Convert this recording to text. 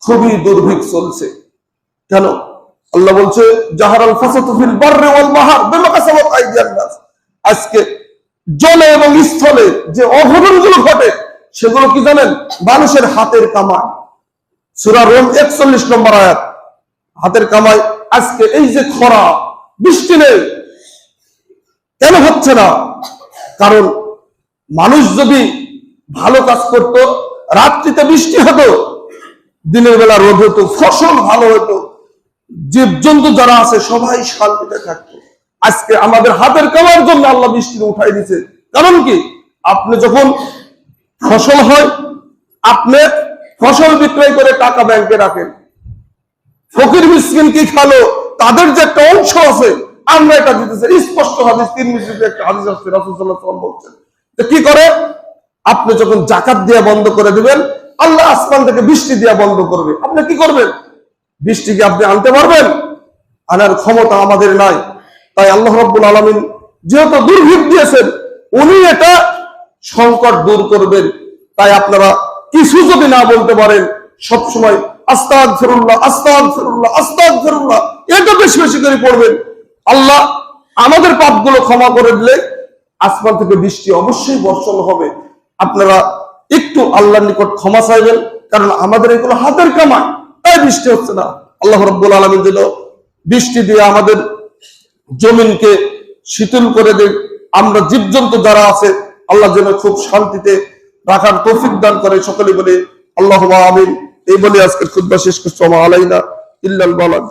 খুবই দুর্ভিক্ষ চলছে। কেন? আল্লাহ বলছে, জাহারাল ফাসাতু ফিল বাররি ওয়াল বাহর নাস। আজকে জলে এবং স্থলে যে অঘটনগুলো ঘটে, সেগুলো কি জানেন? মানুষের হাতের কামাই। রোম 41 নম্বর আয়াত। হাতের আজকে এই যে খরা, বৃষ্টি নেই। কেন হচ্ছে না? কারণ মানুষ যদি ভালো কাজ করত, রাত্রিতে বৃষ্টি হতো দিনের বেলা রোদ হতো, ফসল ভালো হতো, জীবজন্তু যারা আছে সবাই শান্তিতে থাকতো। আজকে আমাদের হাতের কামার জন্য আল্লাহ বৃষ্টি উঠাই দিছে কারণ কি? আপনি যখন ফসল হয়, আপনি ফসল বিক্রয় করে টাকা ব্যাংকে রাখেন। ফকির মিসকিন কি খালো? তাদের যে একটা অংশ আছে, আমরা এটা দিতেছি। স্পষ্ট হাদিস তিন মিনিটে একটা হাদিস আছে রাসূলুল্লাহ সাল্লাল্লাহু বলছেন কি করে? আপনি যখন জাকাত দিয়ে বন্ধ করে দিবেন আল্লাহ আসমান থেকে বৃষ্টি দেওয়া বন্ধ করবে। আপনি কি করবেন? বৃষ্টি কি আপনি আনতে পারবেন? আনার ক্ষমতা আমাদের নাই। তাই আল্লাহ রাব্বুল আলামিন যেহেতু দুর্ভিক্ষ দিয়েছেন, উনি এটা সংকট দূর করবেন। তাই আপনারা কিছু যদি না বলতে পারেন, সবসময় আস্তাদ ফেরুল্লাহ আস্তাদ ফেরুল্লাহ আস্তাদ ফেরুল্লাহ এটা বেশি বেশি করে পড়বেন। আল্লাহ আমাদের পাপগুলো ক্ষমা করে দিলে আসমান থেকে বৃষ্টি অবশ্যই বর্ষণ হবে। আপনারা একটু আল্লাহর নিকট ক্ষমা চাইবেন, কারণ আমাদের এগুলো হাতের কামাই তাই বৃষ্টি হচ্ছে না। আল্লাহ রব্বুল আলমিন দিল, বৃষ্টি দিয়ে আমাদের জমিনকে শীতল করে দেয় আমরা জীবজন্তু যারা আছে, আল্লাহ যেন খুব শান্তিতে রাখার তৌফিক দান করে সকলে বলে আল্লাহ আমিন। এই বলে আজকের খুদ্া শেষ করছ আমা আলাইনা ইল্লাল বালাদ।